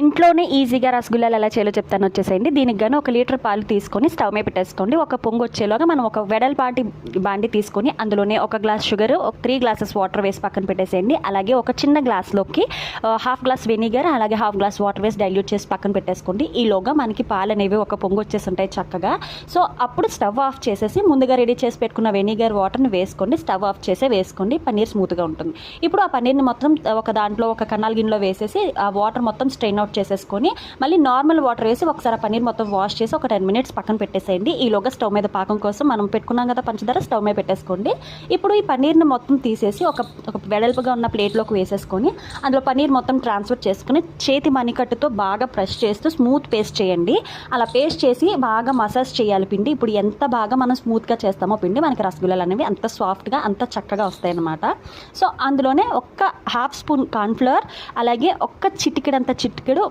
ఇంట్లోనే ఈజీగా రసగుల్లాలు ఎలా చేయాలో చెప్తాను వచ్చేసేయండి. దీనికి గాను ఒక లీటర్ పాలు తీసుకొని స్టవ్ మీద పెట్టేసుకోండి. ఒక పొంగు వచ్చేలోగా మనం ఒక వెడల్పాటి బాండి తీసుకొని అందులోనే ఒక గ్లాస్ షుగర్ ఒక త్రీ గ్లాసెస్ వాటర్ వేసి పక్కన పెట్టేసేయండి. అలాగే ఒక చిన్న గ్లాస్లోకి హాఫ్ గ్లాస్ వెనిగర్ అలాగే హాఫ్ గ్లాస్ వాటర్ వేసి డైల్యూట్ చేసి పక్కన పెట్టేసుకోండి. ఈలోగా మనకి పాలు అనేవి ఒక పొంగు వచ్చేసి ఉంటాయి చక్కగా. సో అప్పుడు స్టవ్ ఆఫ్ చేసేసి ముందుగా రెడీ చేసి పెట్టుకున్న వెనిగర్ వాటర్ని వేసుకోండి. స్టవ్ ఆఫ్ చేసే వేసుకోండి. పన్నీర్ స్మూత్గా ఉంటుంది. ఇప్పుడు ఆ పన్నీర్ని మొత్తం ఒక దాంట్లో ఒక కన్నాల గిన్నెలో వేసేసి ఆ వాటర్ మొత్తం స్ట్రెయిన్ అవుట్ చేసేసుకొని మళ్ళీ నార్మల్ వాటర్ వేసి ఒకసారి ఆ పన్నీర్ మొత్తం వాష్ చేసి ఒక టెన్ మినిట్స్ పక్కన పెట్టేసేయండి. ఈలోగా స్టవ్ మీద పాకం కోసం మనం పెట్టుకున్నాం కదా పంచదార స్టవ్ మీద పెట్టేసుకోండి. ఇప్పుడు ఈ పన్నీర్ని మొత్తం తీసేసి ఒక ఒక వెడల్పుగా ఉన్న ప్లేట్లోకి వేసేసుకొని అందులో పన్నీర్ మొత్తం ట్రాన్స్ఫర్ చేసుకుని చేతి మణికట్టుతో బాగా ప్రెస్ చేస్తూ స్మూత్ పేస్ట్ చేయండి. అలా పేస్ట్ చేసి బాగా మసాజ్ చేయాలి పిండి. ఇప్పుడు ఎంత బాగా మనం స్మూత్గా చేస్తామో పిండి మనకి రసగుల్లాలు అనేవి అంత సాఫ్ట్గా అంత చక్కగా వస్తాయన్నమాట. సో అందులోనే ఒక్క హాఫ్ స్పూన్ కార్న్ఫ్లవర్ అలాగే ఒక్క చిటికెడంత చిటికెడు ఆ,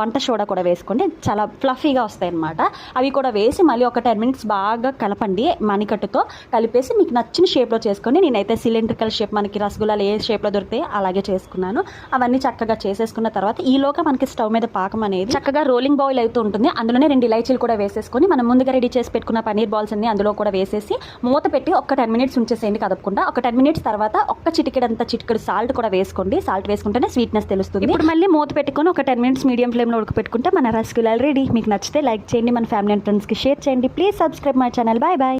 వంట సోడా కూడా వేసుకోండి. చాలా ఫ్లఫీగా వస్తాయి అనమాట అవి కూడా వేసి మళ్ళీ ఒక టెన్ మినిట్స్ బాగా కలపండి మణికట్టుతో. కలిపేసి మీకు నచ్చిన షేప్లో చేసుకోండి. నేనైతే సిలిండ్రికల్ షేప్ మనకి రసగుల్లాలు ఏ షేప్లో దొరికితే అలాగే చేసుకున్నాను. అవన్నీ చక్కగా చేసేసుకున్న తర్వాత ఈలోగా మనకి స్టవ్ మీద పాకం అనేది చక్కగా రోలింగ్ బౌల్ అవుతూ ఉంటుంది. అందులోనే రెండు ఇలైచీలు కూడా వేసేసుకొని మనం ముందుగా రెడీ చేసి పెట్టుకున్న పన్నీర్ బాల్స్ అన్ని అందులో కూడా వేసేసి మూత పెట్టి ఒక టెన్ మినిట్స్ ఉంచేసేయండి కదపకుండా. ఒక టెన్ మినిట్స్ తర్వాత ఒక్క చిటికెడంత చిటికెడు సాల్ట్ కూడా వేసుకోండి. సాల్ట్ వేసుకుంటేనే స్వీట్నెస్ తెలుస్తుంది. ఇప్పుడు మళ్ళీ మూత పెట్టుకొని ఒక టెన్ మినిట్స్ మీడియం మీడియం ఫ్లేమ్లో ఉడకపెట్టుకుంటే మన రసగుల్లాలు రెడీ. మీకు నచ్చితే లైక్ చేయండి మన ఫ్యామిలీ అండ్ ఫ్రెండ్స్కి షేర్ చేయండి. Please subscribe my channel. Bye bye.